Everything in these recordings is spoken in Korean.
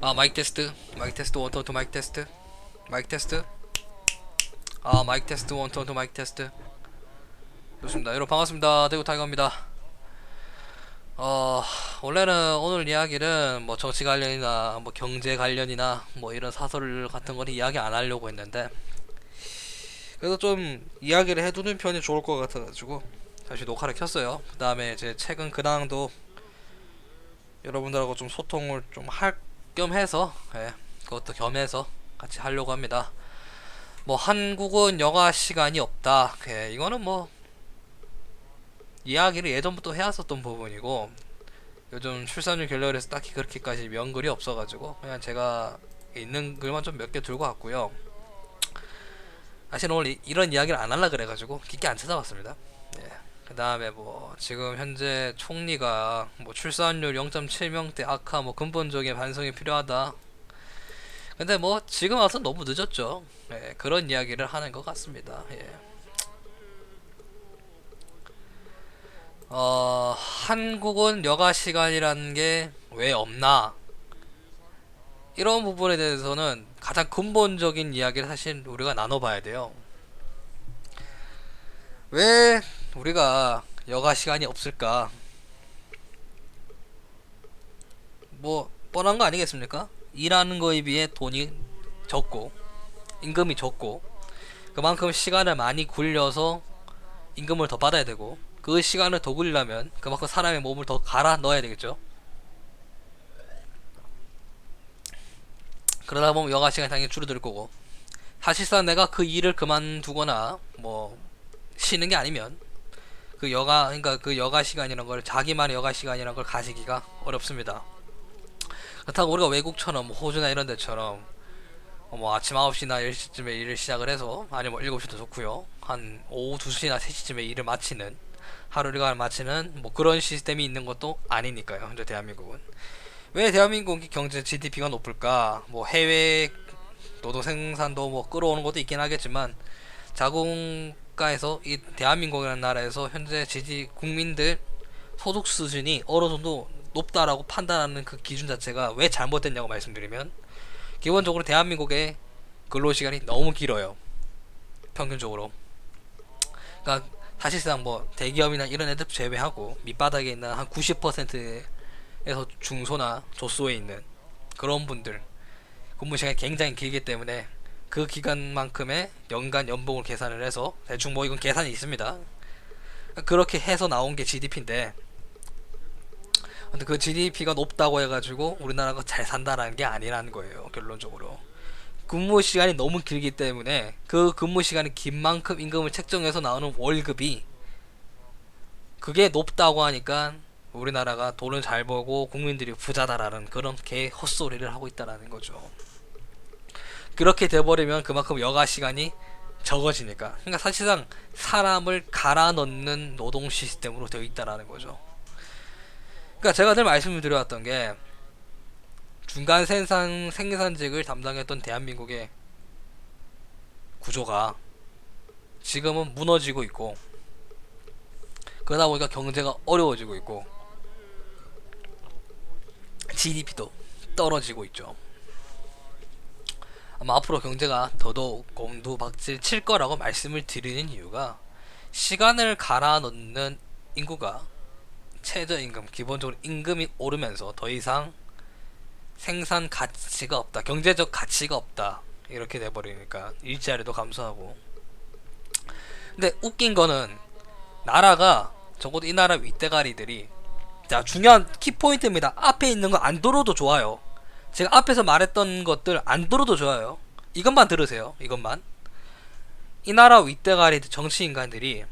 아 마이크 테스트. 마이크 테스트 원투 원투 마이크 테스트. 마이크 테스트. 아 마이크 테스트 원투 원투 마이크 테스트. 좋습니다. 여러분 반갑습니다. 대구 타이거입니다. 어 원래는 오늘 이야기는 뭐 정치 관련이나 뭐 경제 관련이나 뭐 이런 사설 같은 거는 이야기 안 하려고 했는데 그래도 좀 이야기를 해두는 편이 좋을 것 같아가지고 다시 녹화를 켰어요. 그 다음에 제 최근 근황도 여러분들하고 좀 소통을 좀 할 겸 해서 예, 그것도 겸해서 같이 하려고 합니다. 뭐 한국은 영화 시간이 없다. 예, 이거는 뭐 이야기를 예전부터 해왔었던 부분이고 요즘 출산율 결렬에서 딱히 그렇게까지 명글이 없어가지고 그냥 제가 있는 글만 좀 몇 개 들고 왔고요. 사실 오늘 이, 이런 이야기를 안 하려 그래가지고 깊게 안 찾아봤습니다. 예. 그 다음에 뭐 지금 현재 총리가 뭐 출산율 0.7명대 악화 뭐 근본적인 반성이 필요하다. 근데 뭐 지금 와서 너무 늦었죠. 예, 그런 이야기를 하는 것 같습니다. 예. 어 한국은 여가 시간이라는 게 왜 없나? 이런 부분에 대해서는 가장 근본적인 이야기를 사실 우리가 나눠봐야 돼요. 왜 우리가 여가 시간이 없을까? 뭐 뻔한 거 아니겠습니까? 일하는 거에 비해 돈이 적고 임금이 적고 그만큼 시간을 많이 굴려서 임금을 더 받아야 되고 그 시간을 더 굴리려면 그만큼 사람의 몸을 더 갈아 넣어야 되겠죠. 그러다 보면 여가 시간이 당연히 줄어들 거고 사실상 내가 그 일을 그만두거나 뭐 쉬는 게 아니면 그 여가 그러니까 그 여가 시간이라는 걸 자기만의 여가 시간이라는 걸 가지기가 어렵습니다. 그렇다고 우리가 외국처럼 뭐 호주나 이런 데처럼 어, 뭐 아침 9시나 10시쯤에 일을 시작을 해서 아니면 뭐 7시도 좋고요. 한 오후 2시나 3시쯤에 일을 마치는 하루 일과를 마치는 뭐 그런 시스템이 있는 것도 아니니까요. 현재 대한민국은 왜 대한민국 경제 GDP가 높을까? 뭐 해외 노동 생산도 뭐 끌어오는 것도 있긴 하겠지만 자국 가에서 이 대한민국이라는 나라에서 현재 지지 국민들 소득 수준이 어느 정도 높다라고 판단하는 그 기준 자체가 왜 잘못됐냐고 말씀드리면 기본적으로 대한민국의 근로 시간이 너무 길어요. 평균적으로. 그러니까 사실상 뭐 대기업이나 이런 애들 제외하고 밑바닥에 있는 한 90%에서 중소나 조소에 있는 그런 분들 근무 시간이 굉장히 길기 때문에 그 기간만큼의 연간 연봉을 계산을 해서 대충 뭐 이건 계산이 있습니다. 그렇게 해서 나온 게 GDP인데 근데 그 GDP가 높다고 해가지고 우리나라가 잘 산다라는 게 아니라는 거예요 결론적으로 근무 시간이 너무 길기 때문에 그 근무 시간이 긴 만큼 임금을 책정해서 나오는 월급이 그게 높다고 하니까 우리나라가 돈을 잘 벌고 국민들이 부자다라는 그런 개 헛소리를 하고 있다라는 거죠. 그렇게 돼버리면 그만큼 여가 시간이 적어지니까. 그러니까 사실상 사람을 갈아 넣는 노동 시스템으로 되어 있다라는 거죠. 그러니까 제가 늘 말씀을 드려왔던 게 중간 생산 생산직을 담당했던 대한민국의 구조가 지금은 무너지고 있고 그러다 보니까 경제가 어려워지고 있고 GDP도 떨어지고 있죠. 아마 앞으로 경제가 더더욱 곰두박질 칠 거라고 말씀을 드리는 이유가 시간을 갈아 넣는 인구가 최저임금, 기본적으로 임금이 오르면서 더 이상 생산 가치가 없다, 경제적 가치가 없다 이렇게 돼버리니까 일자리도 감소하고. 근데 웃긴 거는 나라가 적어도 이 나라 윗대가리들이 자 중요한 키포인트입니다. 앞에 있는 거 안 들어도 좋아요. 제가 앞에서 말했던 것들 안 들어도 좋아요. 이것만 들으세요. 이것만. 이 나라 윗대가리 정치인간들이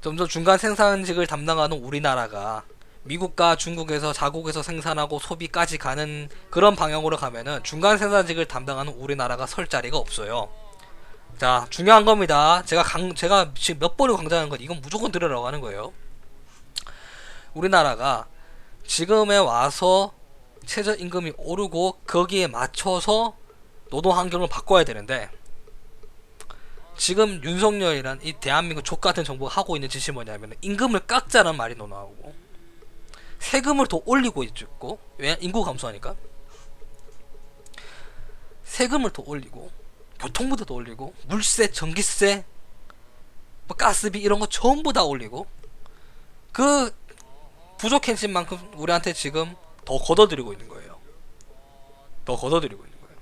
점점 중간 생산직을 담당하는 우리나라가 미국과 중국에서 자국에서 생산하고 소비까지 가는 그런 방향으로 가면은 중간 생산직을 담당하는 우리나라가 설 자리가 없어요. 자, 중요한 겁니다. 제가 강, 제가 지금 몇 번을 강조하는 건 이건 무조건 들으라고 하는 거예요. 우리나라가 지금에 와서 최저임금이 오르고 거기에 맞춰서 노동 환경을 바꿔야 되는데 지금 윤석열이란 이 대한민국 족 같은 정부가 하고 있는 짓이 뭐냐면 임금을 깎자는 말이 너 나오고 세금을 더 올리고 있고 왜? 인구 감소하니까. 세금을 더 올리고 교통부도 더 올리고 물세, 전기세, 뭐 가스비 이런 거 전부 다 올리고 그 부족해진 만큼 우리한테 지금 더 걷어들이고 있는 거예요. 더 걷어들이고 있는 거예요.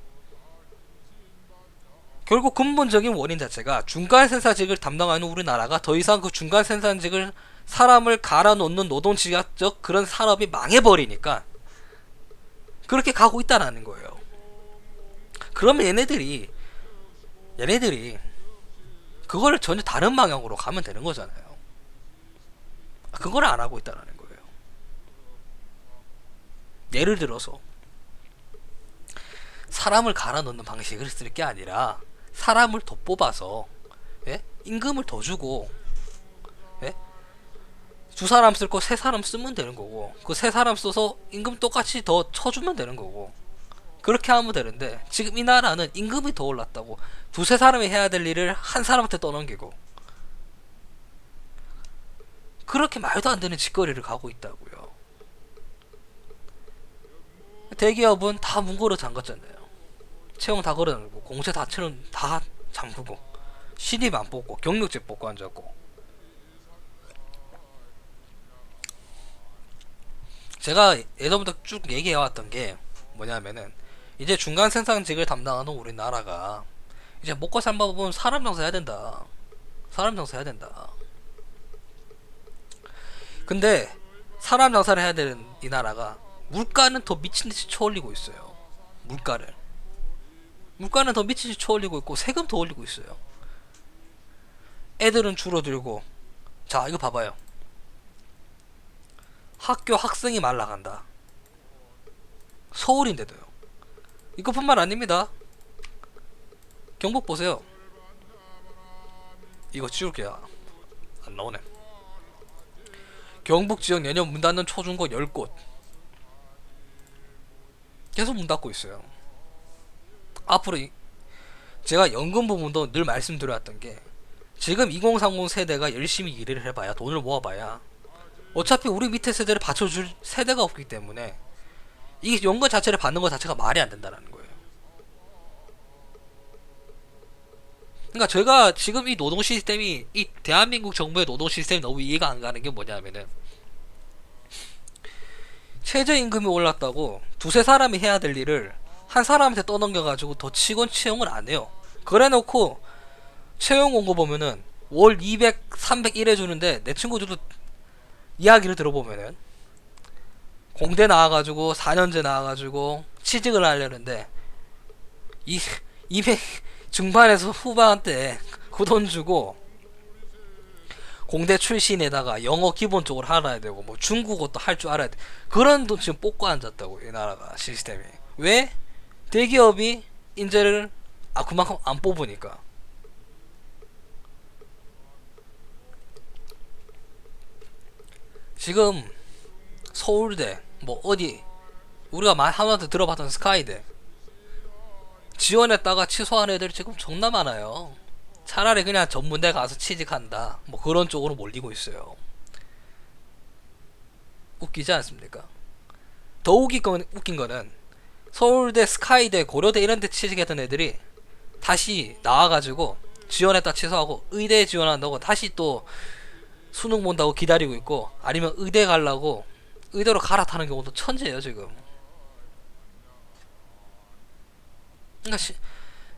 결국 근본적인 원인 자체가 중간 생산직을 담당하는 우리나라가 더 이상 그 중간 생산직을 사람을 갈아 놓는 노동 지각적 그런 산업이 망해버리니까 그렇게 가고 있다라는 거예요. 그러면 얘네들이 얘네들이 그거를 전혀 다른 방향으로 가면 되는 거잖아요. 그걸 안 하고 있다라는 거 예를 들어서 사람을 갈아 넣는 방식을 쓸 게 아니라 사람을 더 뽑아서 예? 임금을 더 주고 예? 두 사람 쓸 거 세 사람 쓰면 되는 거고 그 세 사람 써서 임금 똑같이 더 쳐주면 되는 거고 그렇게 하면 되는데 지금 이 나라는 임금이 더 올랐다고 두세 사람이 해야 될 일을 한 사람한테 떠넘기고 그렇게 말도 안 되는 짓거리를 가고 있다고요. 대기업은 다 문고로 잠갔잖아요. 채용 다 걸어놓고 공채 다 채는 다 잠그고 신입 안 뽑고 경력직 뽑고 앉았고 제가 예전부터 쭉 얘기해왔던 게 뭐냐면은 이제 중간 생산직을 담당하는 우리나라가 이제 먹고 살 법은 사람 장사 해야 된다. 사람 장사 해야 된다. 근데 사람 장사를 해야 되는 이 나라가 물가는 더 미친 듯이 쳐올리고 있어요. 물가를. 물가는 더 미친 듯이 쳐올리고 있고 세금 더 올리고 있어요. 애들은 줄어들고 자 이거 봐봐요. 학교 학생이 말라간다. 서울인데도요. 이것뿐만 아닙니다. 경북 보세요. 이거 지울게요. 안 나오네. 경북 지역 내년 문 닫는 초중고 10곳. 계속 문 닫고 있어요. 앞으로 이- 제가 연금 부분도 늘 말씀드려왔던 게 지금 2030 세대가 열심히 일을 해봐야 돈을 모아봐야 어차피 우리 밑에 세대를 받쳐줄 세대가 없기 때문에 이 연금 자체를 받는 것 자체가 말이 안 된다는 거예요. 그러니까 제가 지금 이 노동 시스템이 이 대한민국 정부의 노동 시스템이 너무 이해가 안 가는 게 뭐냐면은 최저임금이 올랐다고 두세 사람이 해야 될 일을 한 사람한테 떠넘겨가지고 더 직원 채용을 안 해요. 그래놓고 채용 온거 보면은 월 200, 300 이래 주는데 내 친구들도 이야기를 들어보면은 공대 나와가지고 4년제 나와가지고 취직을 하려는데 이 200 중반에서 후반 때 그 돈 주고 공대 출신에다가 영어 기본적으로 알아야 되고 뭐 중국어도 할 줄 알아야 돼. 그런 돈 지금 뽑고 앉았다고 이 나라가 시스템이. 왜? 대기업이 인재를 아 그만큼 안 뽑으니까. 지금 서울대 뭐 어디 우리가 말 하나도 들어봤던 스카이대. 지원했다가 취소한 애들이 지금 존나 많아요. 차라리 그냥 전문대 가서 취직한다. 뭐 그런 쪽으로 몰리고 있어요. 웃기지 않습니까? 더 웃긴, 건, 웃긴 거는 서울대, 스카이대, 고려대 이런 데 취직했던 애들이 다시 나와가지고 지원했다 취소하고 의대에 지원한다고 다시 또 수능 본다고 기다리고 있고 아니면 의대 가려고 의대로 갈아타는 경우도 천재예요 지금. 그러니까 시,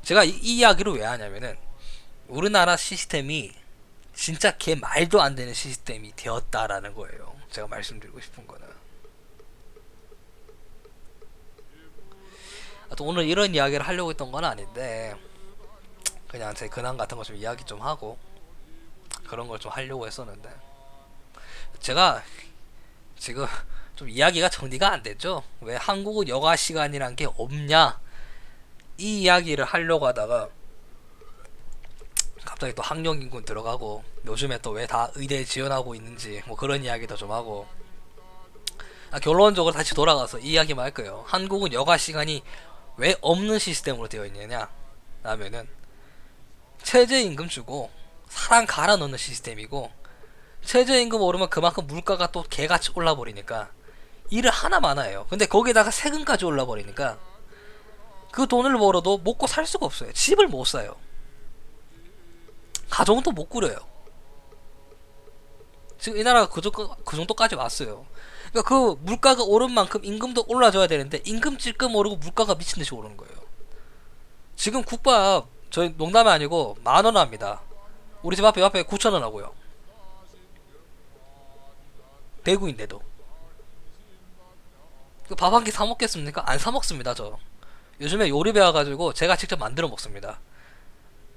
제가 이, 이 이야기를 왜 하냐면은 우리나라 시스템이 진짜 개 말도 안 되는 시스템이 되었다라는 거예요. 제가 말씀드리고 싶은 거는. 아, 또 오늘 이런 이야기를 하려고 했던 건 아닌데 그냥 제 근황 같은 거 좀 이야기 좀 하고 그런 걸 좀 하려고 했었는데 제가 지금 좀 이야기가 정리가 안 됐죠. 왜 한국은 여가 시간이란 게 없냐? 이 이야기를 하려고 하다가 갑자기 또 학령 인군 들어가고 요즘에 또 왜 다 의대에 지원하고 있는지 뭐 그런 이야기도 좀 하고 아, 결론적으로 다시 돌아가서 이 이야기만 할 거예요. 한국은 여가 시간이 왜 없는 시스템으로 되어 있느냐? 라면은 최저임금 주고 사람 갈아 넣는 시스템이고 최저임금 오르면 그만큼 물가가 또 개같이 올라 버리니까 일을 하나 많아요. 근데 거기다가 세금까지 올라 버리니까 그 돈을 벌어도 먹고 살 수가 없어요. 집을 못 사요. 가정도 못 꾸려요. 지금 이 나라가 그, 정도, 그 정도까지 왔어요. 그러니까 그 물가가 오른 만큼 임금도 올라줘야 되는데 임금 찔끔 오르고 물가가 미친 듯이 오르는 거예요. 지금 국밥 저희 농담이 아니고 만 원 합니다. 우리 집 앞에 앞에 9천 원 하고요. 대구인데도. 그밥한 끼 사 먹겠습니까? 안 사 먹습니다, 저. 요즘에 요리 배워가지고 제가 직접 만들어 먹습니다.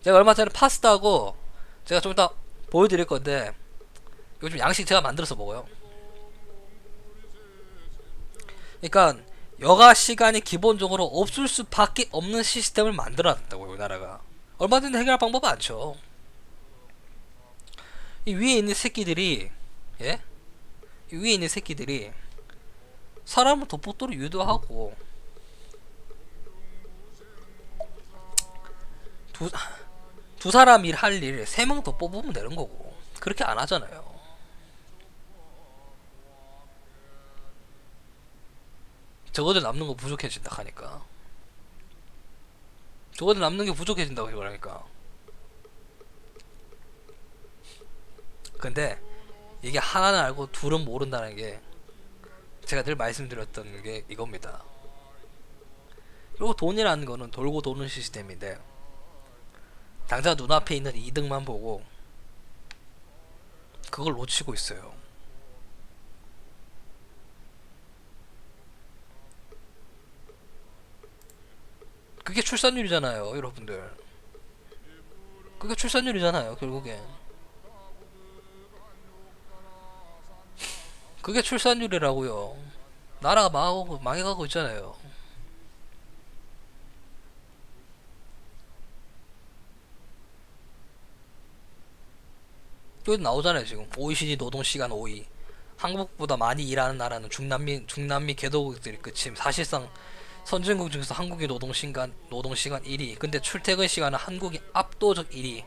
제가 얼마 전에 파스타하고 제가 좀 이따 보여드릴 건데 요즘 양식 제가 만들어서 먹어요. 그러니까 여가 시간이 기본적으로 없을 수밖에 없는 시스템을 만들어놨다고요, 이 나라가. 얼마든지 해결할 방법 많죠. 이 위에 있는 새끼들이 예? 이 위에 있는 새끼들이 사람을 도폭도로 유도하고 두, 두 사람 일할일 세 명 더 뽑으면 되는 거고 그렇게 안 하잖아요. 적어도 남는 거 부족해진다 하니까 적어도 남는 게 부족해진다고 그러니까 근데 이게 하나는 알고 둘은 모른다는 게 제가 늘 말씀드렸던 게 이겁니다. 그리고 돈이라는 거는 돌고 도는 시스템인데 당장 눈앞에 있는 이득만 보고 그걸 놓치고 있어요. 그게 출산율이잖아요, 여러분들. 그게 출산율이잖아요, 결국엔. 그게 출산율이라고요. 나라가 망하고 망해가고 있잖아요. 여기 나오잖아요 지금. OECD 노동시간 5위 한국보다 많이 일하는 나라는 중남미 중남미 개도국들이 끝임 사실상 선진국 중에서 한국의 노동시간 노동시간 1위. 근데 출퇴근 시간은 한국이 압도적 1위.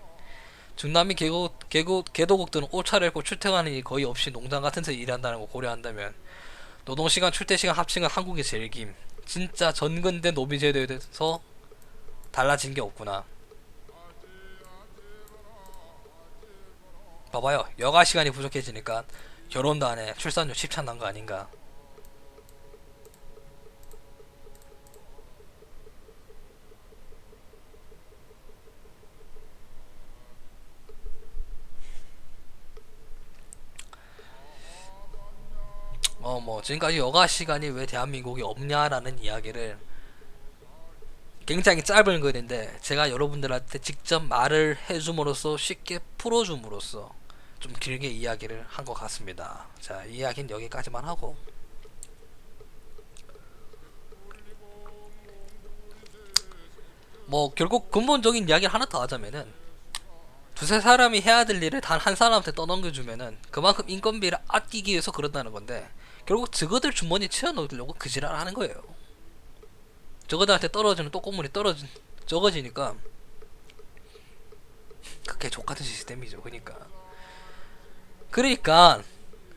중남미 개도, 개도, 개도국들은 오차를 잃고 출퇴근이 하 거의 없이 농장 같은 데서 일한다는 거 고려한다면 노동시간 출퇴시간 합치면 한국이 제일 긴 진짜 전근대 노비제도에 대해서 달라진 게 없구나 봐봐요. 여가 시간이 부족해지니까 결혼도 안 해. 출산율 10차 난거 아닌가. 어 뭐 지금까지 여가 시간이 왜 대한민국이 없냐라는 이야기를 굉장히 짧은 글인데 제가 여러분들한테 직접 말을 해줌으로써 쉽게 풀어줌으로써 좀 길게 이야기를 한 것 같습니다. 자, 이 이야기는 여기까지만 하고 뭐 결국 근본적인 이야기를 하나 더 하자면은 두세 사람이 해야 될 일을 단 한 사람한테 떠넘겨주면은 그만큼 인건비를 아끼기 위해서 그런다는 건데 결국 저거들 주머니 채워넣으려고 그 지랄 하는 거예요. 저거들한테 떨어지는 똥꼬물이 떨어진 적어지니까 그게 족같은 시스템이죠. 그러니까 그러니까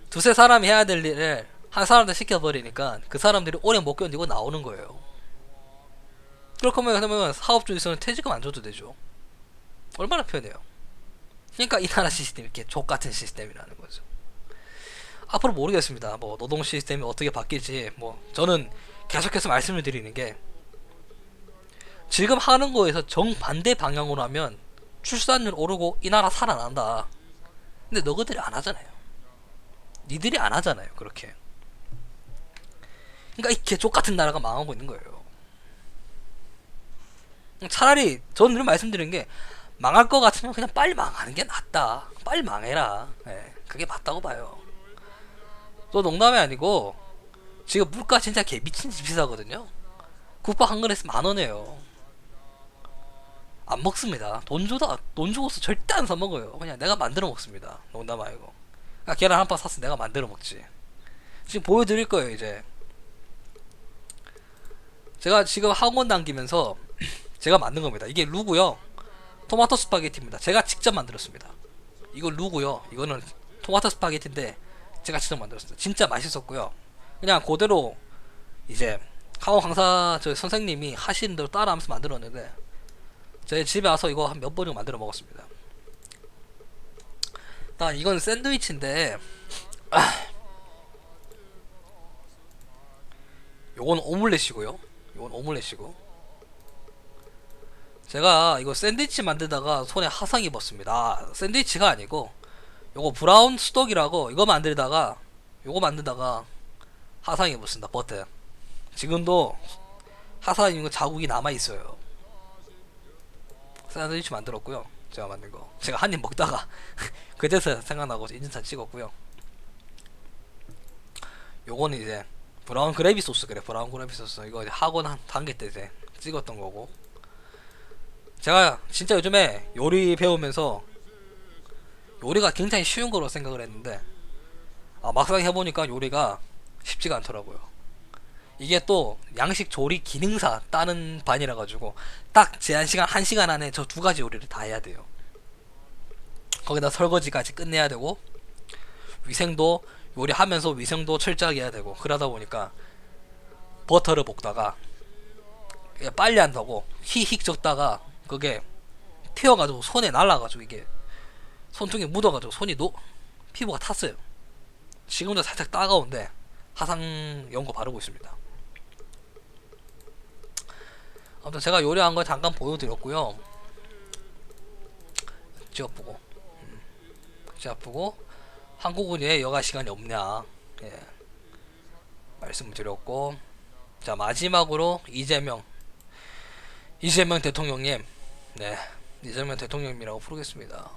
두세 사람이 해야 될 일을 한 사람한테 시켜버리니까 그 사람들이 오래 못 견디고 나오는 거예요. 그렇게 하면 사업주에서는 퇴직금 안 줘도 되죠. 얼마나 편해요. 그러니까 이 나라 시스템이 이렇게 족같은 시스템이라는 거죠. 앞으로 모르겠습니다. 뭐 노동 시스템이 어떻게 바뀔지 뭐 저는 계속해서 말씀을 드리는 게 지금 하는 거에서 정반대 방향으로 하면 출산율 오르고 이 나라 살아난다. 근데 너희들이 안 하잖아요. 니들이 안 하잖아요. 그렇게. 그러니까 이 개족 같은 나라가 망하고 있는 거예요. 차라리 저는 늘 말씀드리는 게 망할 것 같으면 그냥 빨리 망하는 게 낫다. 빨리 망해라. 예, 그게 맞다고 봐요. 또 농담이 아니고 지금 물가 진짜 개 미친 듯이 비싸거든요. 국밥 한 그릇에 만 원이에요. 안 먹습니다. 돈 줘도 돈 주고서 절대 안 사 먹어요. 그냥 내가 만들어 먹습니다. 농담 아니고. 아, 계란 한 판 사서 내가 만들어 먹지. 지금 보여드릴 거예요 이제. 제가 지금 학원 당기면서 제가 만든 겁니다. 이게 루고요. 토마토 스파게티입니다. 제가 직접 만들었습니다. 이거 루고요. 이거는 토마토 스파게티인데 제가 직접 만들었습니다. 진짜 맛있었고요. 그냥 그대로 이제 강호 강사 저 선생님이 하시는 대로 따라하면서 만들었는데 제 집에 와서 이거 한 몇 번을 만들어 먹었습니다. 나 이건 샌드위치인데 요건 오믈렛이고요. 요건 오믈렛이고 제가 이거 샌드위치 만들다가 손에 화상 입었습니다. 아, 샌드위치가 아니고 요거 브라운 수독이라고 이거 만들다가 요거 만들다가 화상 입었습니다. 버튼 지금도 화상 입은 거 자국이 남아 있어요. 샌드위치 만들었고요. 제가 만든 거. 제가 한 입 먹다가 그제서 생각나고 인증샷 찍었고요. 요거는 이제 브라운 그래비 소스 그래 브라운 그래비 소스 이거 이제 학원 한 단계 때 이제 찍었던 거고 제가 진짜 요즘에 요리 배우면서 요리가 굉장히 쉬운 거로 생각을 했는데 아, 막상 해보니까 요리가 쉽지가 않더라고요. 이게 또 양식 조리 기능사 따는 반이라 가지고 딱 제한 시간 1시간 안에 저 두 가지 요리를 다 해야 돼요. 거기다 설거지까지 끝내야 되고 위생도 요리하면서 위생도 철저하게 해야 되고 그러다 보니까 버터를 볶다가 빨리 한다고 휘익 적다가 그게 튀어가지고 손에 날라가지고 이게 손등에 묻어가지고 손이 노 피부가 탔어요. 지금도 살짝 따가운데 화상 연고 바르고 있습니다. 아무튼 제가 요리한 거 잠깐 보여드렸고요. 지어보고 음. 지어보고 한국은 왜 여가 시간이 없냐 예. 말씀을 드렸고 자 마지막으로 이재명 이재명 대통령님 네 이재명 대통령님이라고 부르겠습니다.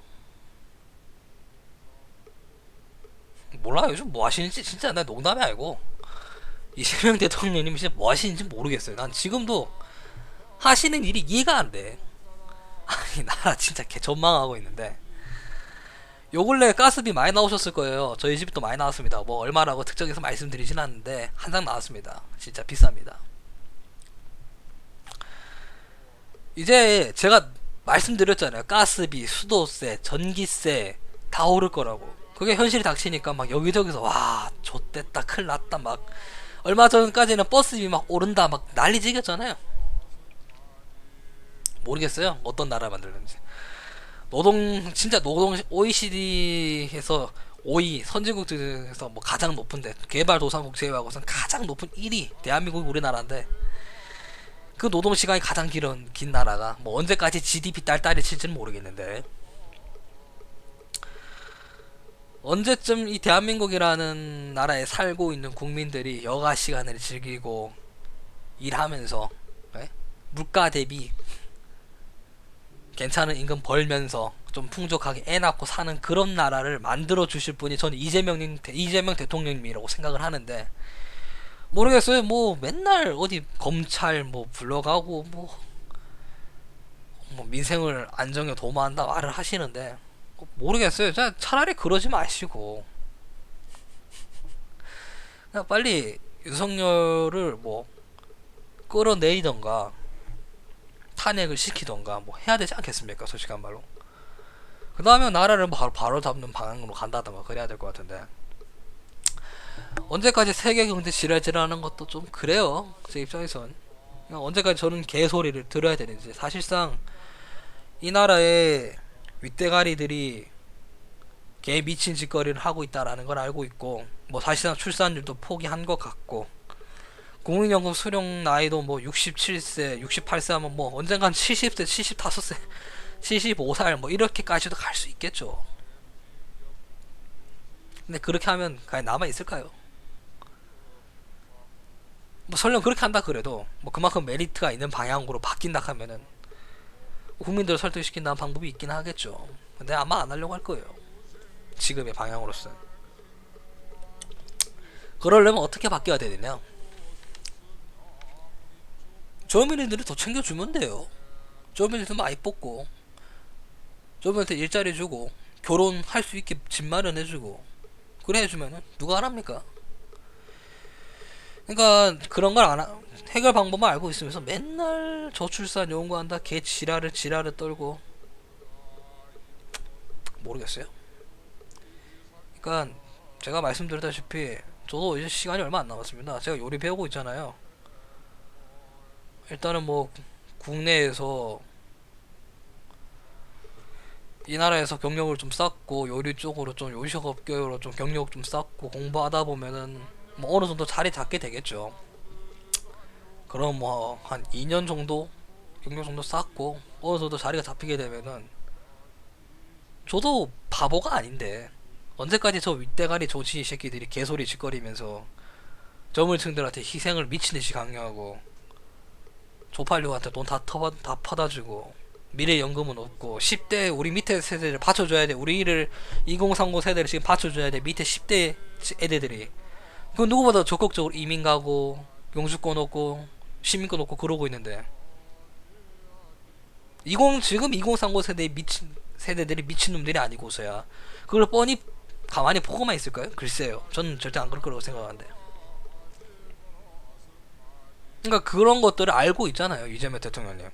몰라 요즘 뭐 하시는지 진짜 나 농담이 아니고 이재명 대통령님이 진짜 뭐 하시는지 모르겠어요. 난 지금도 하시는 일이 이해가 안 돼. 아니 나라 진짜 개 전망하고 있는데 요 근래 가스비 많이 나오셨을 거예요. 저희 집도 많이 나왔습니다. 뭐 얼마라고 특정해서 말씀드리진 않는데 한 장 나왔습니다. 진짜 비쌉니다. 이제 제가 말씀드렸잖아요. 가스비, 수도세, 전기세 다 오를 거라고. 그게 현실이 닥치니까 막 여기저기서 와 좆됐다 큰일 났다 막 얼마 전까지는 버스비 막 오른다 막 난리 지겼잖아요. 모르겠어요. 어떤 나라 만들는지. 노동 진짜 노동 OECD에서 5위 선진국 중에서 뭐 가장 높은데 개발도상국 제외하고선 가장 높은 1위 대한민국이 우리나라인데 그 노동 시간이 가장 길은 긴 나라가 뭐 언제까지 GDP 딸딸이 칠지는 모르겠는데 언제쯤 이 대한민국이라는 나라에 살고 있는 국민들이 여가 시간을 즐기고 일하면서 예? 물가 대비 괜찮은 임금 벌면서 좀 풍족하게 애 낳고 사는 그런 나라를 만들어 주실 분이 저는 이재명님 이재명 대통령님이라고 생각을 하는데 모르겠어요. 뭐 맨날 어디 검찰 뭐 불러가고 뭐, 뭐 민생을 안정에 도모한다 말을 하시는데 모르겠어요. 자, 차라리 그러지 마시고 빨리 윤석열을 뭐 끌어내리던가 탄핵을 시키던가 뭐 해야 되지 않겠습니까? 솔직한 말로. 그 다음에 나라를 바로, 바로 잡는 방향으로 간다던가 그래야 될 것 같은데 언제까지 세계 경제 지랄지랄하는 것도 좀 그래요. 제 입장에선 그냥 언제까지 저는 개소리를 들어야 되는지 사실상 이 나라의 윗대가리들이 개 미친 짓거리를 하고 있다라는 걸 알고 있고 뭐 사실상 출산율도 포기한 것 같고 국민연금 수령 나이도 뭐 67세, 68세 하면 뭐 언젠간 70세, 75세, 75살 뭐 이렇게까지도 갈 수 있겠죠. 근데 그렇게 하면 과연 남아 있을까요? 뭐 설령 그렇게 한다 그래도 뭐 그만큼 메리트가 있는 방향으로 바뀐다 하면은 국민들을 설득시킨다는 방법이 있긴 하겠죠. 근데 아마 안 하려고 할 거예요. 지금의 방향으로서는. 그러려면 어떻게 바뀌어야 되느냐? 조민이들이 더 챙겨주면 돼요. 조민이들 많이 뽑고, 조민한테 일자리 주고, 결혼할 수 있게 집 마련해주고, 그래 해주면은 누가 안 합니까? 그러니까 그런 걸 안 하, 해결 방법만 알고 있으면서 맨날 저출산 요구한다 개 지랄을 지랄을 떨고 모르겠어요. 그러니까 제가 말씀드렸다시피 저도 이제 시간이 얼마 안 남았습니다. 제가 요리 배우고 있잖아요. 일단은 뭐 국내에서 이 나라에서 경력을 좀 쌓고 요리 쪽으로 좀 요식업계로 좀 경력 좀 쌓고 공부하다 보면은 뭐 어느 정도 자리 잡게 되겠죠. 그럼 뭐 한 2년 정도 경력 정도 쌓고 어느 정도 자리가 잡히게 되면은 저도 바보가 아닌데 언제까지 저 윗대가리 조지 새끼들이 개소리 짓거리면서 젊은 층들한테 희생을 미친 듯이 강요하고 조팔류한테 돈다다 퍼다주고 미래 연금은 없고 10대 우리 밑에 세대를 받쳐줘야 돼. 우리를 2030 세대를 지금 받쳐줘야 돼. 밑에 10대 애들이. 그 누구보다 적극적으로 이민 가고 영주권 얻고 시민권 얻고 그러고 있는데. 20 지금 2030 세대 미친 세대들이 미친놈들이 아니고서야 그걸 뻔히 가만히 보고만 있을까요? 글쎄요. 저는 절대 안 그럴 거라고 생각하는데 그러니까 그런 것들을 알고 있잖아요 이재명 대통령님.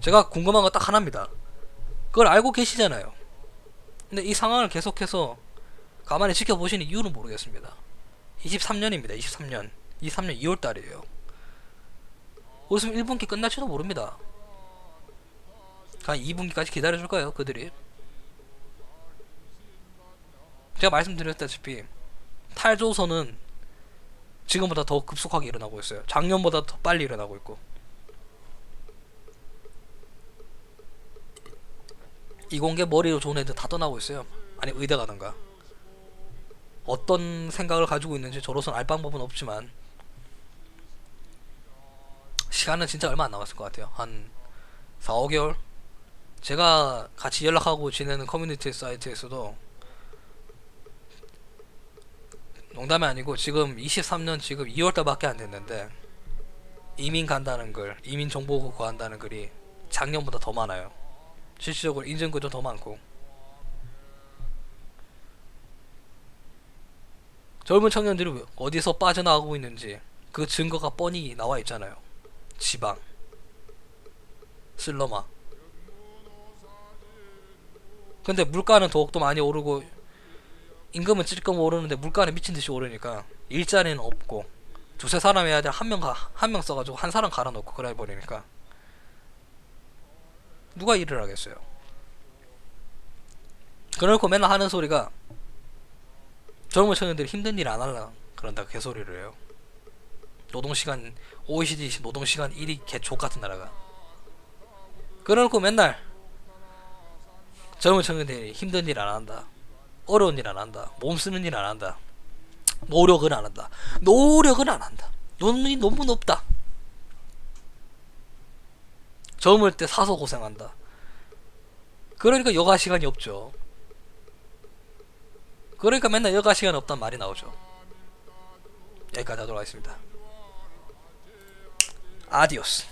제가 궁금한 거 딱 하나입니다. 그걸 알고 계시잖아요. 근데 이 상황을 계속해서 가만히 지켜보시는 이유는 모르겠습니다. 23년입니다 23년. 23년 2월 달이에요. 웃으면 1분기 끝날지도 모릅니다. 한 2분기까지 기다려줄까요 그들이? 제가 말씀드렸다시피 탈조선은 지금보다 더 급속하게 일어나고 있어요. 작년보다 더 빨리 일어나고 있고. 이공계 머리로 좋은 애들 다 떠나고 있어요. 아니 의대 가던가. 어떤 생각을 가지고 있는지 저로선 알 방법은 없지만 시간은 진짜 얼마 안 남았을 것 같아요. 한 4, 5개월? 제가 같이 연락하고 지내는 커뮤니티 사이트에서도 농담이 아니고 지금 23년 지금 2월달밖에 안 됐는데 이민 간다는 글 이민 정보 구한다는 글이 작년보다 더 많아요. 실질적으로 인증글도 더 많고. 젊은 청년들이 왜- 어디서 빠져나가고 있는지 그 증거가 뻔히 나와 있잖아요. 지방. 슬러마. 근데 물가는 더욱더 많이 오르고 임금은 찔끔 오르는데 물가는 미친 듯이 오르니까 일자리는 없고 두세 사람 해야 돼. 한 명 가 한 명 써가지고 한 사람 갈아 놓고 그래 버리니까 누가 일을 하겠어요? 그러고 맨날 하는 소리가 젊은 청년들이 힘든 일 안 할라 그런다 개소리를 해요. 노동시간 OECD 노동시간 1위 개족 같은 나라가. 그러고 맨날 젊은 청년들이 힘든 일 안 한다 어려운 일 안 한다. 몸 쓰는 일 안 한다. 노력은 안 한다. 노력은 안 한다. 돈이 너무 높다. 젊을 때 사서 고생한다. 그러니까 여가 시간이 없죠. 그러니까 맨날 여가 시간 없단 말이 나오죠. 여기까지 하도록 하겠습니다. 아디오스